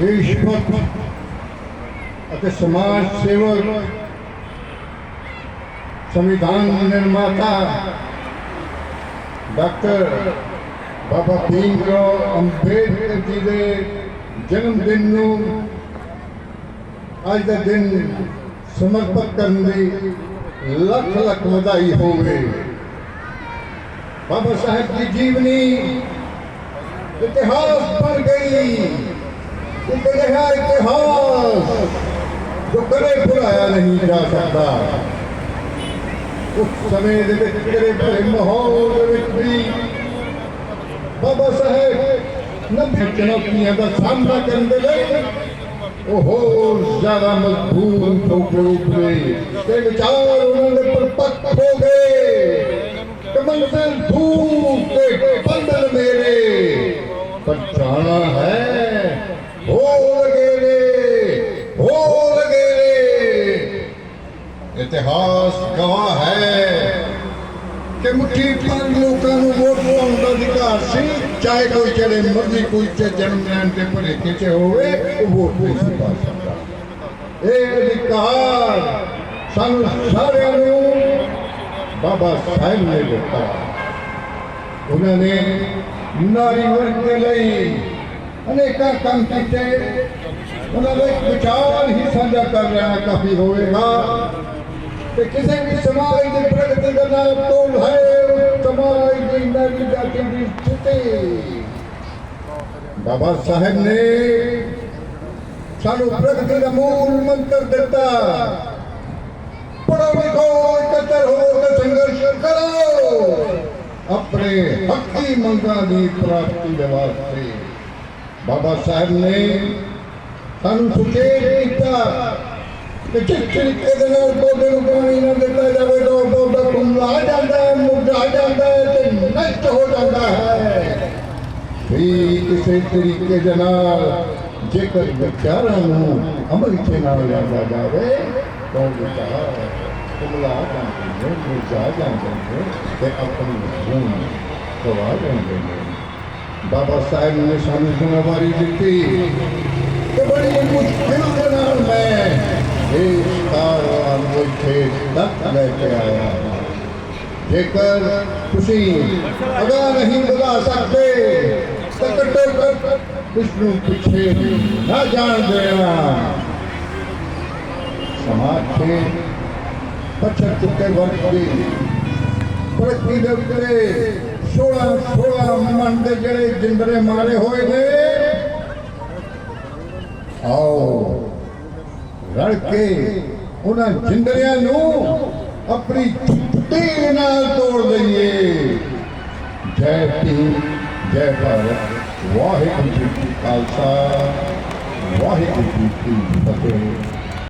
ਦੇਸ਼ ਅਤੇ ਸਮਾਜ ਸੇਵਕ ਸੰਵਿਧਾਨ ਨਿਰਮਾਤਾ ਡਾਕਟਰ ਬਾਬਾ ਭੀਮ ਰਾਓ ਅੰਬੇਡਕਰ ਜੀ ਦੇ ਜਨਮ ਦਿਨ ਨੂੰ ਅੱਜ ਦਾ ਦਿਨ ਸਮਰਪਿਤ ਕਰਨ ਦੀ ਲੱਖ ਲੱਖ ਵਧਾਈ ਹੋਵੇ। ਬਾਬਾ ਸਾਹਿਬ ਦੀ ਜੀਵਨੀ ਇਤਿਹਾਸ ਬਣ ਗਈ। ਇੱਕ ਅਜਿਹਾ ਇਤਿਹਾਸ ਜੋ ਕਦੇ ਭੁਲਾਇਆ ਨਹੀਂ ਜਾ ਸਕਦਾ ਉਸ ਸਮੇਂ ਦੇ ਵਿੱਚ ਕਿਹੜੇ ਭਰੇ ਮਾਹੌਲ ਦੇ ਵਿੱਚ ਵੀ ਬਾਬਾ ਸਾਹਿਬ ਨੰਬਰ ਚੁਣੌਤੀਆਂ ਦਾ ਸਾਹਮਣਾ ਕਰਨ ਦੇ ਲਈ ਉਹ ਹੋਰ ਜ਼ਿਆਦਾ ਮਜ਼ਬੂਤ ਹੋ ਕੇ ਉਭਰੇ ਤੇ ਵਿਚਾਰ ਉਹਨਾਂ ਦੇ ਪਰਪੱਕ ਹੋ ਗਏ ਕਿ ਮੰਜ਼ਿਲ ਦੂਰ ਤੇ ਬੰਦਨ ਮੇਰੇ ਪਰ ਜਾਣਾ ਹੈ ਹੋ ਲਗੇ ਰੇ ਹੋ ਲਗੇ ਰੇ ਇਤਿਹਾਸ ਗਵਾਹ ਹੈ ਕਿ ਮੁੱਠੀ ਭਰ ਲੋਕਾਂ ਨੂੰ ਵੋਟ ਪਾਉਣ ਦਾ ਅਧਿਕਾਰ ਸੀ, ਚਾਹੇ ਕੋਈ ਜਿਹੜੇ ਮਰਜ਼ੀ ਕੋਈ ਤੇ ਜਨਮ ਲੈਣ ਦੇ ਭਲੇਖੇ ਚ ਹੋਵੇ, ਉਹ ਵੋਟ ਨਹੀਂ ਪਾ ਸਕਦਾ। ਇਹ ਅਧਿਕਾਰ ਸਾਨੂੰ ਸਾਰਿਆਂ ਨੂੰ ਬਾਬਾ ਸਾਹਿਬ ਨੇ ਦਿੱਤਾ। ਉਹਨਾਂ ਨੇ ਨਾਰੀ ਵਰਗ ਦੇ ਲਈ ਅਨੇਕਾਂ ਕੰਮ ਕੀਤੇ। ਉਹਨਾਂ ਦਾ ਵਿਚਾਰ ਹੀ ਸਾਂਝਾ ਕਰ ਲੈਣਾ ਕਾਫੀ ਹੋਵੇਗਾ। ਕਿ ਕਿਸੇ ਵੀ ਸਮਾਜ ਦੀ ਪ੍ਰਗਤੀ ਦਾ ਨਾਮ ਤੋਲ ਹੈ ਉਸ ਸਮਾਜ ਜਾਤੀ ਦੀ ਸਥਿਤੀ ਬਾਬਾ ਸਾਹਿਬ ਨੇ ਸਾਨੂੰ ਪ੍ਰਗਤੀ ਦਾ ਮੂਲ ਮੰਤਰ ਦਿੱਤਾ। ਪੜੋ ਲਿਖੋ, ਇਕੱਤਰ ਹੋ ਕੇ ਸੰਘਰਸ਼ ਕਰੋ। ਆਪਣੇ ਹੱਕੀ ਮੰਗਾਂ ਦੀ ਪ੍ਰਾਪਤੀ ਦੇ ਵਾਸਤੇ ਬਾਬਾ ਸਾਹਿਬ ਨੇ ਸਾਨੂੰ ਸੁਚੇਤ ਕੀਤਾ। ਕਿ ਜਿਸ ਤਰੀਕੇ ਦੇ ਨਾਲ ਪੌਦੇ ਨੂੰ ਪਾਣੀ ਨਾ ਦਿੱਤਾ ਜਾਵੇ ਤਾਂ ਪੌਦਾ ਕੁਮਲਾ ਜਾਂਦਾ ਹੈ ਮੁਰਝਾ ਜਾਂਦਾ ਹੈ ਤੇ ਨਸ਼ਟ ਹੋ ਜਾਂਦਾ ਹੈ। ਵੀ ਕਿਸੇ ਤਰੀਕੇ ਦੇ ਨਾਲ ਜੇਕਰ ਵਿਚਾਰਾਂ ਨੂੰ ਅਮਲ ਵਿੱਚ ਨਾਲ ਲਿਆਂਦਾ ਜਾਵੇ ਤਾਂ ਵਿਚਾਰ ਕੁਮਲਾ ਜਾਂਦੇ ਨੇ, ਮੁਰਝਾ ਜਾਂਦੇ ਨੇ ਤੇ ਆਪਣੀ ਜੂਨ ਗਵਾ ਜਾਂਦੇ ਨੇ। ਬਾਬਾ ਸਾਹਿਬ ਨੇ ਸਾਨੂੰ ਜ਼ਿੰਮੇਵਾਰੀ ਦਿੱਤੀ ਕਿ ਬੜੀ ਮੁਸ਼ਕਿਲ ਦੇ ਨਾਲ ਮੈਂ ਇਸ ਕਾਰਵਾਨ ਨੂੰ ਇੱਥੇ ਤੱਕ ਲੈ ਕੇ ਆਇਆ ਜੇਕਰ ਤੁਸੀਂ ਅਗਾ ਨਹੀਂ ਵਧਾ ਸਕਦੇ ਤਾਂ ਘੱਟੋ ਘੱਟ ਇਸ ਨੂੰ ਪਿੱਛੇ ਨਾ ਜਾਣ ਦੇਣਾ ਸਮਾਜ ਦੇ ਪਛੜ ਚੁੱਕੇ ਵਰਗ ਦੀ ਪ੍ਰਗਤੀ ਦੇ ਉੱਤੇ 16 16 ਮਨ ਦੇ ਜਿਹੜੇ ਜਿੰਦਰੇ ਮਾਰੇ ਹੋਏ ਨੇ। ਆਓ। ਰਲ ਕੇ ਉਹਨਾਂ ਜਿੰਦਰਿਆਂ ਨੂੰ ਆਪਣੀ ਤੀਰ ਨਾਲ ਤੋੜ ਦਈਏ ਜੈ ਭੀਮ, ਜੈ ਭਾਰਤ। ਵਾਹਿਗੁਰੂ ਜੀ ਕੀ ਖਾਲਸਾ, ਵਾਹਿਗੁਰੂ ਜੀ ਕੀ ਫਤਿਹ।